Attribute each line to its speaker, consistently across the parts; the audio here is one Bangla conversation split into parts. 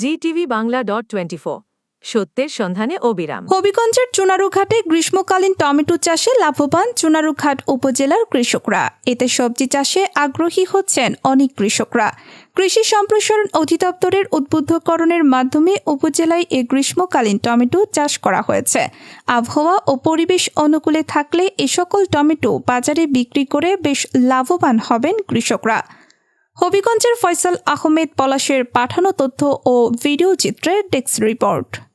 Speaker 1: Zee TV Bangla dot twenty সত্যের সন্ধানে অবিরাম।
Speaker 2: হবিগঞ্জের চুনারুঘাটে গ্রীষ্মকালীন টমেটো চাষে লাভবান চুনারুঘাট উপজেলার কৃষকরা। এতে সবজি চাষে আগ্রহী হচ্ছেন অনেক কৃষকরা। কৃষি সম্প্রসারণ অধিদপ্তরের উদ্বুদ্ধকরণের মাধ্যমে উপজেলায় এ গ্রীষ্মকালীন টমেটো চাষ করা হয়েছে। আবহাওয়া ও পরিবেশ অনুকূলে থাকলে এ সকল টমেটো বাজারে বিক্রি করে বেশ লাভবান হবেন কৃষকরা। হবিগঞ্জের ফয়সাল আহমেদ পলাশের পাঠানো তথ্য ও ভিডিও চিত্রের ডেস্ক রিপোর্ট।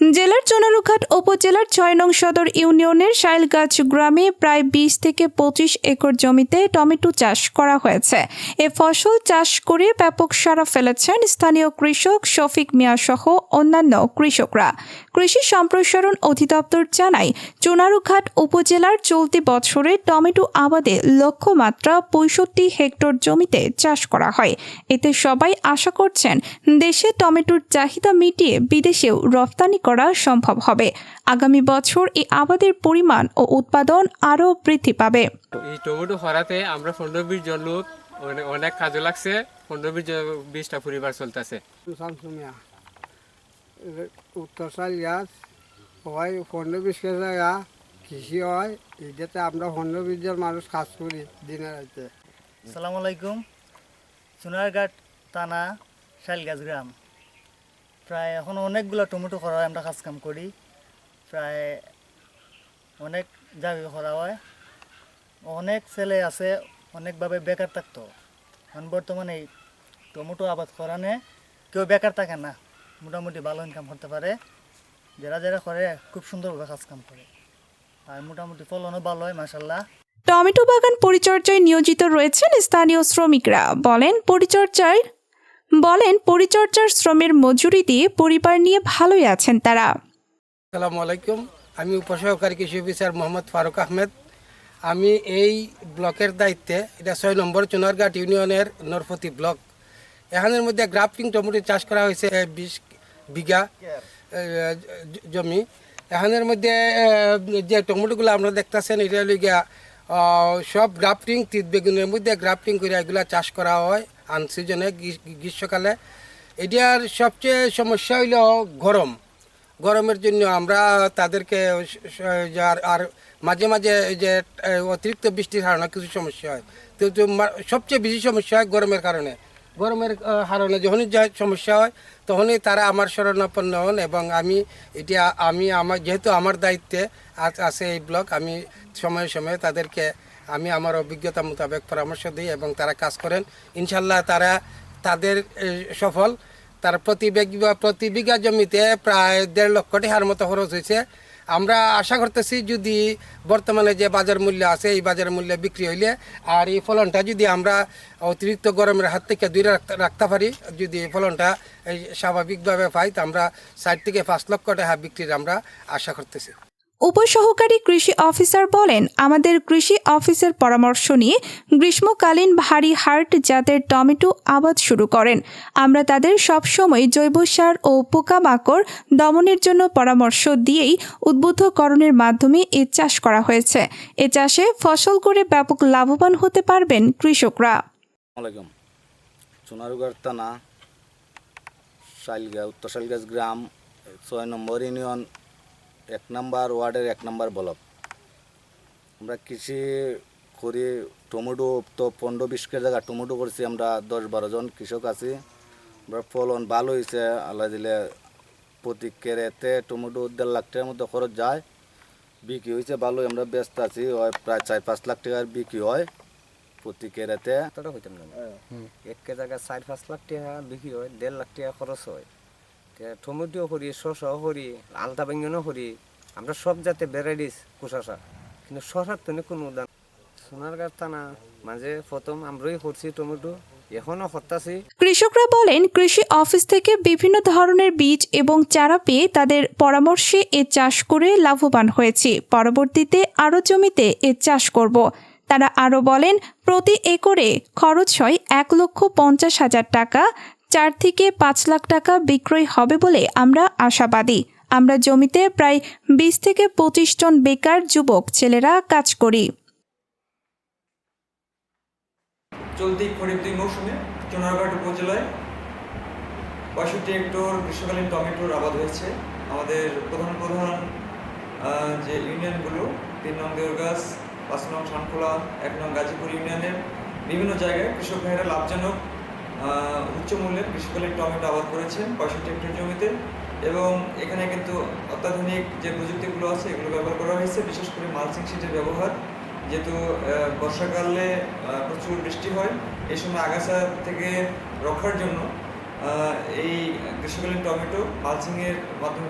Speaker 2: জেলার চুনারুঘাট উপজেলার ছয় নং সদর ইউনিয়নের শাইলগাছ গ্রামে প্রায় বিশ থেকে পঁচিশ একর জমিতে টমেটো চাষ করা হয়েছে। এ ফসল চাষ করে ব্যাপক সারা ফেলেছেন স্থানীয় কৃষক শফিক মিয়া সহ অন্যান্য কৃষকরা। কৃষি সম্প্রসারণ অধিদপ্তর জানায়, চুনারুঘাট উপজেলার চলতি বছরে টমেটো আবাদে লক্ষ্যমাত্রা পঁয়ষট্টি হেক্টর জমিতে চাষ করা হয়। এতে সবাই আশা করছেন, দেশে টমেটোর চাহিদা মিটিয়ে বিদেশেও রপ্তানি করা সম্ভব হবে। আগামী বছর এই আবাদের পরিমাণ ও উৎপাদন আরও বৃদ্ধি পাবে।
Speaker 3: এই টমেটো খরাতে আমরা পনেরো বিশ জন লোক অনেক অনেক কাজে লাগছে পনেরো বিশ বিশটা পরিবার চলতেছে।
Speaker 4: উত্তর সাল গাছ হয় পনেরো বিশ জায়গা কৃষি হয় এটাতে আমরা পনেরো বিশ জন মানুষ কাজ করি দিনে রাতে
Speaker 5: সালাম আলাইকুম। সোনারঘাট থানা শাইলগাছ গ্রাম। প্রায় এখন অনেকগুলো টমেটো করা হয় আমরা কাজ কাম করি। প্রায় অনেক জায়গা করা হয়। অনেক ছেলে আছে, অনেকভাবে বেকার থাকতো। এখন বর্তমানে এই টমেটো আবাদ করানে কেউ বেকার থাকে না, মোটামুটি ভালো ইনকাম করতে পারে। যারা যারা করে, খুব সুন্দরভাবে কাজ কাম করে। আর মোটামুটি ফলনও ভালো হয় মাসাল্লাহ
Speaker 2: টমেটো বাগান পরিচর্যায় নিয়োজিত রয়েছেন স্থানীয় শ্রমিকরা। বলেন, পরিচর্যায় বলেন পরিচর্যার শ্রমের মজুরি দিয়ে পরিবার নিয়ে ভালোই আছেন তারা।
Speaker 4: আসসালামু আলাইকুম। আমি উপসহকারী কৃষি অফিসার মোহাম্মদ ফারুক আহমেদ। আমি এই ব্লকের দায়িত্বে এটা ছয় নম্বর চুনারঘাট ইউনিয়নের নরপতি ব্লক। এখানের মধ্যে গ্রাফটিং টমেটো চাষ করা হয়েছে বিশ বিঘা জমি। এখানের মধ্যে যে টমেটোগুলো আপনারা দেখতেছেন এটা হলো গিয়া আহ, সব গ্রাফটিং তিত বেগুনের মধ্যে গ্রাফটিং করে এগুলা চাষ করা হয়। আন সিজনে গ্রীষ্মকালে। এটার সবচেয়ে সমস্যা হইল গরম। গরমের জন্য আমরা তাদেরকে স- আর মাঝে মাঝে যে অতিরিক্ত বৃষ্টির কারণে কিছু সমস্যা হয়। তো সবচেয়ে বেশি সমস্যা হয় গরমের কারণে। গরমের কারণে যখনই যা সমস্যা হয়, তখনই তারা আমার শরণাপন্ন হন এবং আমি এটা, আমি আমার, যেহেতু আমার দায়িত্বে আছে এই ব্লক, আমি সময়ে সময়ে তাদেরকে, আমি আমার অভিজ্ঞতা মোতাবেক পরামর্শ দিই এবং তারা কাজ করেন। ইনশাল্লাহ তারা তাদের সফল। তার প্রতি প্রতি বিঘা জমিতে প্রায় দেড় লক্ষ টাকার মতো খরচ হয়েছে। আমরা আশা করতেছি যদি বর্তমানে যে বাজার মূল্য আছে, এই বাজার মূল্যে বিক্রি হইলে আর এই ফলনটা যদি আমরা অতিরিক্ত গরমের হাত থেকে দূরে রাখতে পারি, যদি এই ফলনটা স্বাভাবিকভাবে পাই, তা আমরা ষাট থেকে পাঁচ লক্ষ টাকা বিক্রির আমরা আশা করতেছি।
Speaker 2: উপসহকারী কৃষি অফিসার বলেন, আমাদের কৃষি অফিসের পরামর্শ নিয়ে গ্রীষ্মকালীন ভারী হার্ট জাতের টমেটো আবাদ শুরু করেন। আমরা তাদের সবসময় জৈব সার ও পোকামাকড় দমনের জন্য পরামর্শ দিয়েই উদ্বুদ্ধকরণের মাধ্যমে এ চাষ করা হয়েছে। এ চাষে ফসল করে ব্যাপক লাভবান হতে পারবেন কৃষকরা।
Speaker 6: শাইলগা উত্তর শাইলগাছ গ্রাম, ছয় নম্বর ইউনিয়ন এক নম্বর ওয়ার্ডের এক নম্বর ব্লক। আমরা কৃষি করি টমেটো তো পনেরো বিশ কে জায়গা টমেটো করছি আমরা দশ বারো জন কৃষক আছি। আমরা ফলন ভালো হয়েছে আল্লাহ দিলে প্রতি কেরেতে টমেটো দেড় লাখ টাকার মতো খরচ যায়। বিক্রি হয়েছে ভালোই আমরা ব্যস্ত আছি হয় প্রায় চার পাঁচ লাখ টাকার বিক্রি হয় প্রতি কেরেতে।
Speaker 7: হইতাম না। এক কে জায়গায় চার পাঁচ লাখ টাকা বিক্রি হয় দেড় লাখ টাকা খরচ হয়। টমেটো করি শসাও করি, আলতা বেঙ্গনও করি। আমরা সব জাতে ভ্যারাইটিস কুশাশা। কিন্তু শশার তো কোনো দাম সোনারগাঁ থানা মাঝে প্রথম আমরাই করছি টমেটো এখনও করতাছি।
Speaker 2: কৃষকরা বলেন, কৃষি অফিস থেকে বিভিন্ন ধরনের বীজ এবং চারা পেয়ে তাদের পরামর্শে এ চাষ করে লাভবান হয়েছি। পরবর্তীতে আরও জমিতে এ চাষ করব। তারা আরও বলেন, প্রতি একরে খরচ হয় এক লক্ষ পঞ্চাশ হাজার টাকা। চার থেকে পাঁচ লাখ টাকা বিক্রয় হবে বলে আমরা আশাবাদী। আমরা জমিতে প্রায় বিশ থেকে পঁচিশ জন বেকার যুবক, ছেলেরা কাজ করি।
Speaker 8: চলতি খরিফ দুই মৌসুমে চুনারঘাট উপজেলায় পঁয়ষট্টি হেক্টর গ্রীষ্মকালীন টমেটোর আবাদ হয়েছে। আমাদের প্রধান প্রধান যে ইউনিয়নগুলো, তিন নং দেওরগাছ পাঁচ নং শানখোলা এক নং গাজীপুর ইউনিয়নের বিভিন্ন জায়গায় কৃষক ভাইয়েরা লাভজনক উচ্চ মূল্যের গ্রীষ্মকালীন টমেটো আবাদ করেছেন পঁয়ষট্টি হেক্টর জমিতে এবং এখানে কিন্তু অত্যাধুনিক যে প্রযুক্তিগুলো আছে, এগুলো ব্যবহার করা হয়েছে, বিশেষ করে মালসিং শিটের ব্যবহার। যেহেতু বর্ষাকালে প্রচুর বৃষ্টি হয়, এই সময় আগাছা থেকে রক্ষার জন্য এই গ্রীষ্মকালীন টমেটো মালসিংয়ের মাধ্যমে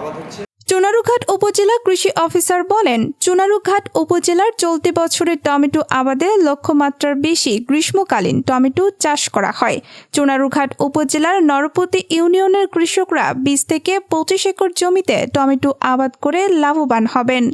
Speaker 8: আবাদ হচ্ছে।
Speaker 2: চুনারুঘাট উপজেলা কৃষি অফিসার বলেন, চুনারুঘাট উপজেলার চলতি বছরের টমেটো আবাদে লক্ষ্যমাত্রার বেশি গ্রীষ্মকালীন টমেটো চাষ করা হয়। চুনারুঘাট উপজেলার নরপতি ইউনিয়নের কৃষকরা বিশ থেকে পঁচিশ একর জমিতে টমেটো আবাদ করে লাভবান হবেন।